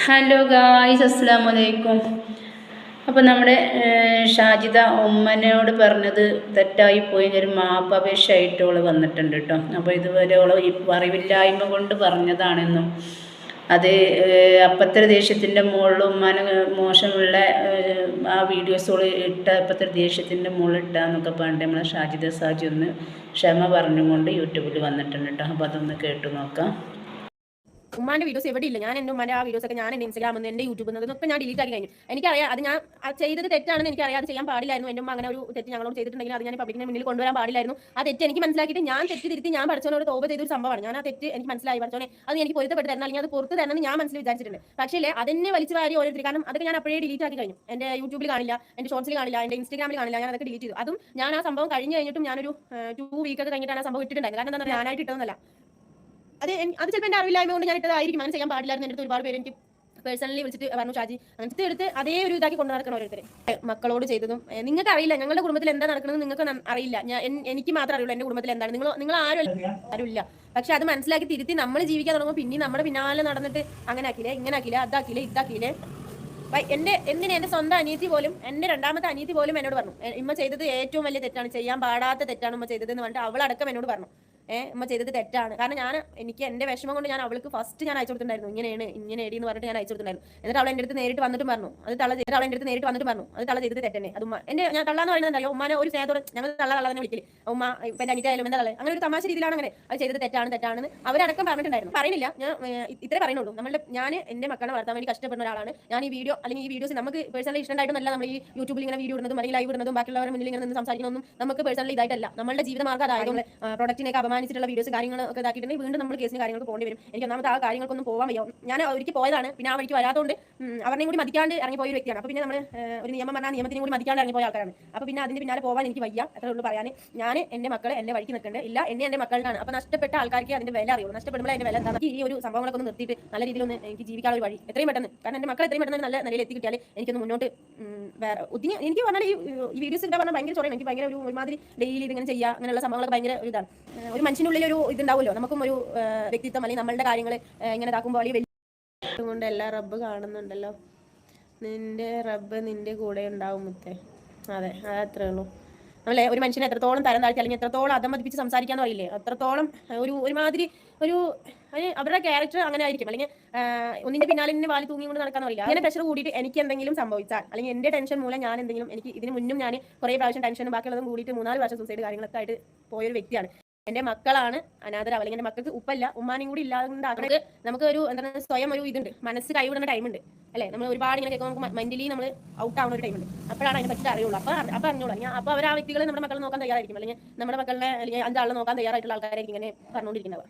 Hello guys അസ്സാം വലൈക്കും അപ്പോൾ നമ്മുടെ ഷാജിദ ഉമ്മനോട് പറഞ്ഞത് തെറ്റായി പോയി ഒരു മാപ്പപേക്ഷ ആയിട്ട് അവൾ വന്നിട്ടുണ്ട് കേട്ടോ അപ്പോൾ ഇതുവരെ അവൾ അറിവില്ലായ്മ കൊണ്ട് പറഞ്ഞതാണെന്നും അത് അപ്പത്തൊരു അപ്പത്തെ ദേഷ്യത്തിന്റെ മുകളിൽ ഉമ്മാന് മോശമുള്ള ആ വീഡിയോസുകൾ ഇട്ട അപ്പത്തെ ദേഷ്യത്തിന്റെ മുകളിൽ ഇട്ടാന്നൊക്കെ പറഞ്ഞിട്ട് നമ്മളെ ഷാജിദ സാജി ഒന്ന് ക്ഷമ പറഞ്ഞുകൊണ്ട് യൂട്യൂബിൽ വന്നിട്ടുണ്ട് കേട്ടോ അപ്പോൾ അതൊന്ന് കേട്ടു നോക്കാം. ഉമ്മാന്റെ വീഡിയോസ് എവിടെ ഇല്ല? ഞാൻ എന്റെ ഉമ്മാന്റെ ആ വീഡിയോസ് ഒക്കെ ഞാൻ എന്റെ ഇൻസ്റ്റാഗ്രാമിൽ എന്റെ യൂട്യൂബിൽ നിന്ന് ഒക്കെ ഞാൻ ഡിലീറ്റ് ആക്കി കഴിഞ്ഞു. എനിക്കറിയാം അത് ഞാൻ ചെയ്തത് തെറ്റാണെന്ന് എനിക്കറിയാം. അത് ചെയ്യാൻ പാടില്ലായിരുന്നു. എന്റെ ഉമ്മ അങ്ങനെ ഒരു തെറ്റ് ഞങ്ങളോട് ചെയ്തിട്ടുണ്ടെങ്കിൽ അത് ഞാൻ പബ്ലിക്കിന് മുന്നിൽ കൊണ്ടുവരാൻ പാടില്ലായിരുന്നു. ആ തെറ്റ് എനിക്ക് മനസ്സിലാക്കിയിട്ട് ഞാൻ തെറ്റ് തിരുത്തി ഞാൻ പഠിച്ചവനോട് തോപ ചെയ്തൊരു സംഭവമാണ്. ഞാൻ ആ തെറ്റ് എനിക്ക് മനസ്സിലായി പഠിച്ചോനെ അത് എനിക്ക് പൊരുത്തപ്പെട്ട് അല്ലെങ്കിൽ അത് പുറത്ത് തന്നെ ഞാൻ മനസ്സിൽ വിചാരിച്ചിട്ടുണ്ട്. പക്ഷേ അതിനെ വലിച്ചു വാരി ഓരോരുത്തർ. കാരണം അതൊക്കെ ഞാൻ അപ്പോഴേ ഡിലീറ്റ് ആക്കി കഴിഞ്ഞു. എന്റെ യൂട്യൂബിൽ കാണില്ല എന്റെ ഷോർട്സിൽ കാണില്ല എന്റെ ഇൻസ്റ്റാഗ്രാമിൽ കാണില്ല ഞാൻ അതൊക്കെ ഡിലീറ്റ് ചെയ്തു. അതും ഞാൻ ആ സംഭവം കഴിഞ്ഞ് കഴിഞ്ഞിട്ടും ഞാനൊരു ടു വീക്ക് ഒക്കെ കഴിഞ്ഞിട്ടാണ് ആ സംഭവം ഇട്ടിട്ടുണ്ടായത് കാരണം എന്താ ഞാനായിട്ട് ഇട്ടതെന്നല്ല. അത് അത് ചിലപ്പോൾ എന്റെ അറിവില്ലായ്മ കൊണ്ട് ഞാൻ ഇട്ടതായിരിക്കും അങ്ങനെ ചെയ്യാൻ പാടില്ലായിരുന്നു എന്റെ അടുത്ത് ഒരുപാട് പേര് എനിക്ക് പേഴ്സണലി വിളിച്ചിട്ട് പറഞ്ഞു ചാജി അങ്ങനത്തെ എടുത്ത് അതേ ഒരു ഇതാക്കി കൊണ്ടു നടക്കണം ഓരോരുത്തരെ. മക്കളോട് ചെയ്തതും. നിങ്ങൾക്ക് അറിയില്ല. ഞങ്ങളുടെ കുടുംബത്തിൽ എന്താ നടക്കുന്നത് നിങ്ങൾക്ക് അറിയില്ല. ഞാൻ എനിക്ക് മാത്രമേ അറിയുള്ളൂ എന്റെ കുടുംബത്തിൽ എന്താണ്. നിങ്ങൾ നിങ്ങൾ ആരും ആരുമില്ല. പക്ഷെ അത് മനസ്സിലാക്കി തിരുത്തി നമ്മൾ ജീവിക്കാൻ തുടങ്ങുമ്പോൾ പിന്നെ നമ്മുടെ പിന്നാലെ നടന്നിട്ട് അങ്ങനെ ആക്കിയില്ലേ ഇങ്ങനെ ആക്കിയില്ലേ അതാക്കിയില്ലേ ഇതാക്കിയില്ലേ. എന്റെ എന്തിനാ എന്റെ സ്വന്തം അനിയത്തി പോലും എന്റെ രണ്ടാമത്തെ അനിയത്തി പോലും എന്നോട് പറഞ്ഞു. ഇമ്മ ചെയ്തത് ഏറ്റവും വലിയ തെറ്റാണ്. ചെയ്യാൻ പാടാത്ത തെറ്റാണ് ഉമ്മ ചെയ്തതെന്ന് പറഞ്ഞിട്ട് അവളടക്കം എന്നോട് പറഞ്ഞു. ഏഹ് ഉമ്മ ചെയ്തത് തെറ്റാണ്. കാരണം ഞാൻ എനിക്ക് എന്റെ വിഷമം കൊണ്ട് ഞാൻ അവൾക്ക് ഫസ്റ്റ് ഞാൻ അയച്ചു കൊടുത്തിട്ടുണ്ടായിരുന്നു. ഇങ്ങനെയാണ് ഇങ്ങനെ എടി എന്ന് പറഞ്ഞിട്ട് ഞാൻ അയച്ചു കൊടുത്തിട്ടുണ്ടായിരുന്നു. എന്നിട്ട് അവൾ എന്റെ അടുത്ത് നേരിട്ട് വന്നിട്ടും പറഞ്ഞു. അത് തള്ള ചെയ്തിട്ട് അവൾ എന്റെ അടുത്ത് നേരിട്ട് വന്നിട്ട് പറഞ്ഞു. അത് തള്ള ചെയ്തത് തെറ്റന്നെ. അത് എന്റെ ഞാൻ തള്ളാന്ന് പറയുന്നത് ഉമ്മാനെ ഒരു സ്നേഹത്തോടെ ഞങ്ങൾ തള്ള തള്ള തന്നെ വിളിക്കില്ല ഉമ്മ ഇപ്പൊ എന്റെ അനിയത്തി ആയാലും എന്താ തള്ളേ അങ്ങനെ ഒരു തമാശ രീതിയിലാണ് അങ്ങനെ അത് ചെയ്തത് തെറ്റാണ് തെറ്റാണെന്ന് അവരടക്കം പറഞ്ഞിട്ടുണ്ടായിരുന്നു. പറയുന്നില്ല. ഞാൻ ഇത്രേ പറയുന്നുള്ളൂ. നമ്മളുടെ ഞാൻ എന്റെ മക്കളെ വളർത്താൻ വേണ്ടി കഷ്ടപ്പെടുന്ന ഒരാളാണ്. ഞാൻ ഈ വീഡിയോ അല്ലെങ്കിൽ ഈ വീഡിയോസ് നമുക്ക് പേഴ്സണലി ഇഷ്ടമായിട്ടൊന്നല്ല നമ്മൾ ഈ യൂട്യൂബിൽ ഇങ്ങനെ വീഡിയോ ഇടുന്നതും അല്ലെങ്കിൽ ലൈവ് ഇടുന്നതും ബാക്കിയുള്ളവരുടെ മുന്നിൽ ഇങ്ങനെ നിന്ന് സംസാരിക്കുന്നതും നമുക്ക് പേഴ്സണലി ഇതായിട്ടല്ല. നമ്മുടെ ജീവിതമാർഗം അതായതുകൊണ്ട് പ്രൊഡക്റ്റിനെയൊക്കെ അപമാനിച്ചിട്ടുള്ള വീഡിയോസ് കാര്യങ്ങളൊക്കെ ഇതാക്കിയിട്ടുണ്ടെങ്കിൽ വീണ്ടും നമ്മൾ കേസിന് കാര്യങ്ങൾക്ക് പോകേണ്ടി വരും. എനിക്ക് ഒന്നാമത്തെ ആ കാര്യങ്ങൾക്കൊന്നും പോകാൻ വയ്യ. ഞാൻ ഒരിക്കൽ പോയതാണ്. പിന്നെ ആ വഴിക്ക് വരാത്തതുകൊണ്ട് അവരെയും കൂടി മതിക്കാണ്ട് ഇറങ്ങി പോയ ഒരു വ്യക്തിയാണ്. അപ്പോൾ പിന്നെ നമ്മൾ ഒരു നിയമം പറഞ്ഞാൽ നിയമത്തിനും കൂടി മതിക്കാണ്ട് ഇറങ്ങി പോയ ആൾക്കാരാണ്. അപ്പോൾ പിന്നെ അതിന്റെ പിന്നാലെ പോകാൻ എനിക്ക് വയ്യ. അത്രേ ഉള്ളൂ പറയാൻ ഞാൻ എന്റെ മക്കളെ എന്റെ വഴിക്ക് നിൽക്കേണ്ടത് ഇല്ല എന്നെ എന്റെ മക്കളുടെയാണ് അപ്പോൾ നഷ്ടപ്പെട്ട ആൾക്കാർക്ക് അതിന്റെ വില അറിയുള്ളൂ. നഷ്ടപ്പെടുമ്പോൾ അതിന്റെ വില എന്താണ് ഈ ഒരു സംഭവങ്ങളൊക്കെ ഒന്ന് നിർത്തിയിട്ട് നല്ല രീതിയിലൊന്ന് എനിക്ക് ജീവിക്കാനുള്ള ഒരു വഴി. എത്രയും പെട്ടെന്ന്. കാരണം എന്റെ മക്കൾ എത്രയും പെട്ടെന്ന് നല്ല നിലയിൽ എത്തി കിട്ടിയാൽ എനിക്കൊന്ന് മുന്നോട്ട് വേറെ ഒതുങ്ങി എനിക്ക് പറഞ്ഞാൽ ഈ വീഡിയോസ് ഇട്ടാൽ പറഞ്ഞാൽ ഭയങ്കര ചൊറയാണ് എനിക്ക് ഭയങ്കര ഒരു ഒരുമാതിരി ഡെയിലി ഇതിങ്ങനെ ചെയ്യുക അങ്ങനെയുള്ള സംഭവങ്ങളൊക്കെ ഭയങ്കര ഒരു ഇതാണ് ഒരു മനുഷ്യനുള്ളിൽ ഒരു ഇതുണ്ടാവുമല്ലോ? നമുക്കും ഒരു വ്യക്തിത്വം അല്ലെങ്കിൽ നമ്മളുടെ കാര്യങ്ങൾ ഇങ്ങനെ ഇതാക്കുമ്പോൾ വലിയ കൊണ്ട് എല്ലാ റബ്ബ് കാണുന്നുണ്ടല്ലോ. നിന്റെ റബ്ബ് നിന്റെ കൂടെ ഉണ്ടാവും മുത്തേ. അതെ അതത്രേ ഉള്ളൂ. നമ്മളെ ഒരു മനുഷ്യനെ എത്രത്തോളം തരം താഴ്ത്തി അല്ലെങ്കിൽ എത്രത്തോളം അധമതിപ്പിച്ച് സംസാരിക്കാന്ന് പറയില്ലേ? അത്രത്തോളം ഒരു ഒരുമാതിരി ഒരു അവരുടെ ക്യാരക്ടർ അങ്ങനെ ആയിരിക്കും. അല്ലെങ്കിൽ ഒന്നിന്റെ പിന്നാലെ നിന്നെ വാലി തൂങ്ങിക്കൊണ്ട് നടക്കാന്ന് പറയില്ല? അങ്ങനെ പ്രഷർ കൂടിയിട്ട് എനിക്ക് എന്തെങ്കിലും സംഭവിച്ചാൽ അല്ലെങ്കിൽ എന്റെ ടെൻഷൻ മൂലം ഞാൻ എന്തെങ്കിലും എനിക്ക് ഇതിന് മുന്നും ഞാൻ കുറേ പ്രാവശ്യം ടെൻഷനും ബാക്കിയുള്ളതും കൂടിയിട്ട് മൂന്നാൽ വർഷം സൂസൈഡ് കാര്യങ്ങളൊക്കെ ആയിട്ട് പോയൊരു വ്യക്തിയാണ്. എന്റെ മക്കളാണ്. അനാഥരാവൽ എന്റെ മക്കൾക്ക് ഉപ്പല്ല ഉമ്മാനും കൂടി ഇല്ലാതെ നമുക്ക് ഒരു എന്താണ് സ്വയം ഒരു ഇതുണ്ട്. മനസ്സ് കൈവിടുന്ന ടൈമുണ്ട്. അല്ലെ? നമ്മൾ ഒരുപാട് ഇങ്ങനെ കേൾക്കുമ്പോൾ നമുക്ക് മെന്റലി നമ്മൾ ഔട്ട് ആവുന്ന ഒരു ടൈമുണ്ട്. അപ്പോഴാണ് അതിനെ പറ്റി അറിയുള്ളൂ. അപ്പൊ അപ്പൊ അറിഞ്ഞോളൂ. അപ്പൊ അവർ ആ വ്യക്തികളെ നമ്മുടെ മക്കളെ നോക്കാൻ തയ്യാറായിരിക്കും. അല്ലെങ്കിൽ നമ്മുടെ മക്കളെ അല്ലെങ്കിൽ അഞ്ചാളെ നോക്കാൻ തയ്യാറായിട്ടുള്ള ആൾക്കാരായിരിക്കും ഇങ്ങനെ പറഞ്ഞുകൊണ്ടിരിക്കുന്നവർ.